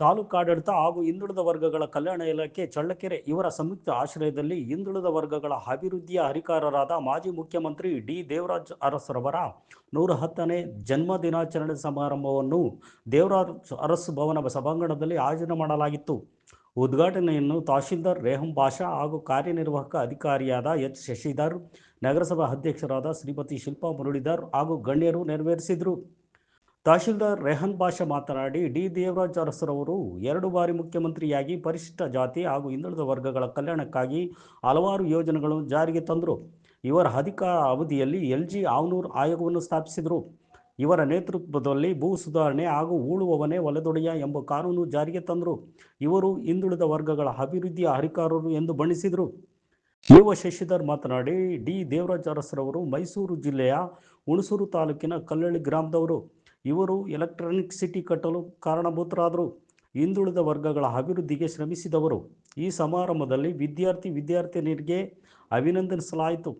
ತಾಲೂಕು ಆಡಳಿತ ಹಾಗೂ ಹಿಂದುಳಿದ ವರ್ಗಗಳ ಕಲ್ಯಾಣ ಇಲಾಖೆ ಚಳ್ಳಕೆರೆ ಇವರ ಸಂಯುಕ್ತ ಆಶ್ರಯದಲ್ಲಿ ಹಿಂದುಳಿದ ವರ್ಗಗಳ ಅಭಿವೃದ್ಧಿಯ ಅಧಿಕಾರರಾದ ಮಾಜಿ ಮುಖ್ಯಮಂತ್ರಿ ಡಿ ದೇವರಾಜ್ ಅರಸರವರ ನೂರ ಹತ್ತನೇ ಜನ್ಮ ದಿನಾಚರಣೆ ಸಮಾರಂಭವನ್ನು ದೇವರಾಜ್ ಅರಸು ಭವನ ಸಭಾಂಗಣದಲ್ಲಿ ಆಯೋಜನೆ ಮಾಡಲಾಗಿತ್ತು. ಉದ್ಘಾಟನೆಯನ್ನು ತಹಶೀಲ್ದಾರ್ ರೇಹಂ ಬಾಷಾ ಹಾಗೂ ಕಾರ್ಯನಿರ್ವಾಹಕ ಅಧಿಕಾರಿಯಾದ ಎಚ್ ಶಶಿಧರ್, ನಗರಸಭಾ ಅಧ್ಯಕ್ಷರಾದ ಶ್ರೀಮತಿ ಶಿಲ್ಪಾ ಮುರಳೀಧರ್ ಹಾಗೂ ಗಣ್ಯರು ನೆರವೇರಿಸಿದರು. ತಹಶೀಲ್ದಾರ್ ರೆಹನ್ ಬಾಷಾ ಮಾತನಾಡಿ, ಡಿ. ದೇವರಾಜ್ ಅರಸರವರು ಎರಡು ಬಾರಿ ಮುಖ್ಯಮಂತ್ರಿಯಾಗಿ ಪರಿಶಿಷ್ಟ ಜಾತಿ ಹಾಗೂ ಹಿಂದುಳಿದ ವರ್ಗಗಳ ಕಲ್ಯಾಣಕ್ಕಾಗಿ ಹಲವಾರು ಯೋಜನೆಗಳನ್ನು ಜಾರಿಗೆ ತಂದರು. ಇವರ ಅಧಿಕಾರ ಅವಧಿಯಲ್ಲಿ ಎಲ್ ಜಿ ಆವನೂರ್ ಆಯೋಗವನ್ನು ಸ್ಥಾಪಿಸಿದರು. ಇವರ ನೇತೃತ್ವದಲ್ಲಿ ಭೂ ಸುಧಾರಣೆ ಹಾಗೂ ಉಳುವವನೇ ಒಲೆದೊಡೆಯ ಎಂಬ ಕಾನೂನು ಜಾರಿಗೆ ತಂದರು. ಇವರು ಹಿಂದುಳಿದ ವರ್ಗಗಳ ಅಭಿವೃದ್ಧಿಯ ಹರಿಕಾರರು ಎಂದು ಬಣ್ಣಿಸಿದರು. ಯುವ ಶಶಿಧರ್ ಮಾತನಾಡಿ, ಡಿ. ದೇವರಾಜ ಅರಸರವರು ಮೈಸೂರು ಜಿಲ್ಲೆಯ ಹುಣಸೂರು ತಾಲೂಕಿನ ಕಲ್ಲಳ್ಳಿ ಗ್ರಾಮದವರು. ಇವರು ಎಲೆಕ್ಟ್ರಾನಿಕ್ ಸಿಟಿ ಕಟ್ಟಲು ಕಾರಣಭೂತರಾದರು. ಹಿಂದುಳಿದ ವರ್ಗಗಳ ಅಭಿವೃದ್ಧಿಗೆ ಶ್ರಮಿಸಿದವರು. ಈ ಸಮಾರಂಭದಲ್ಲಿ ವಿದ್ಯಾರ್ಥಿ ವಿದ್ಯಾರ್ಥಿನಿಯರಿಗೆ ಅಭಿನಂದಿಸಲಾಯಿತು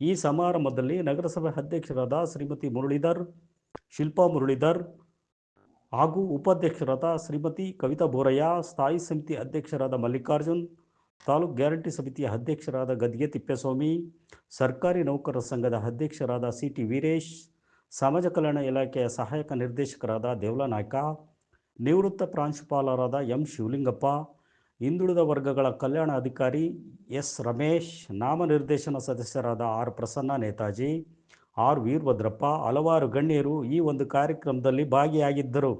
ಈ ಸಮಾರಂಭದಲ್ಲಿ ನಗರಸಭೆ ಅಧ್ಯಕ್ಷರಾದ ಶ್ರೀಮತಿ ಮುರಳೀಧರ್, ಶಿಲ್ಪಾ ಮುರಳೀಧರ್ ಹಾಗೂ ಉಪಾಧ್ಯಕ್ಷರಾದ ಶ್ರೀಮತಿ ಕವಿತಾ ಬೋರಯ್ಯ, ಸ್ಥಾಯಿ ಸಮಿತಿ ಅಧ್ಯಕ್ಷರಾದ ಮಲ್ಲಿಕಾರ್ಜುನ್, ತಾಲೂಕು ಗ್ಯಾರಂಟಿ ಸಮಿತಿಯ ಅಧ್ಯಕ್ಷರಾದ ಗದ್ಗೆ ತಿಪ್ಪೇಸ್ವಾಮಿ, ಸರ್ಕಾರಿ ನೌಕರರ ಸಂಘದ ಅಧ್ಯಕ್ಷರಾದ ಸಿ ಟಿ ವೀರೇಶ್ ಸಮಾಜ ಕಲ್ಯಾಣ ಇಲಾಖೆಯ ಸಹಾಯಕ ನಿರ್ದೇಶಕರಾದ ದೇವಲ ನಾಯ್ಕ ನಿವೃತ್ತ ಪ್ರಾಂಶುಪಾಲರಾದ ಎಂ ಶಿವಲಿಂಗಪ್ಪ, ಹಿಂದುಳಿದ ವರ್ಗಗಳ ಕಲ್ಯಾಣ ಅಧಿಕಾರಿ ಎಸ್ ರಮೇಶ್ ನಾಮನಿರ್ದೇಶನ ಸದಸ್ಯರಾದ ಆರ್ ಪ್ರಸನ್ನ ನೇತಾಜಿ, ಆರ್ ವೀರಭದ್ರಪ್ಪ, ಹಲವಾರು ಗಣ್ಯರು ಈ ಒಂದು ಕಾರ್ಯಕ್ರಮದಲ್ಲಿ ಭಾಗಿಯಾಗಿದ್ದರು.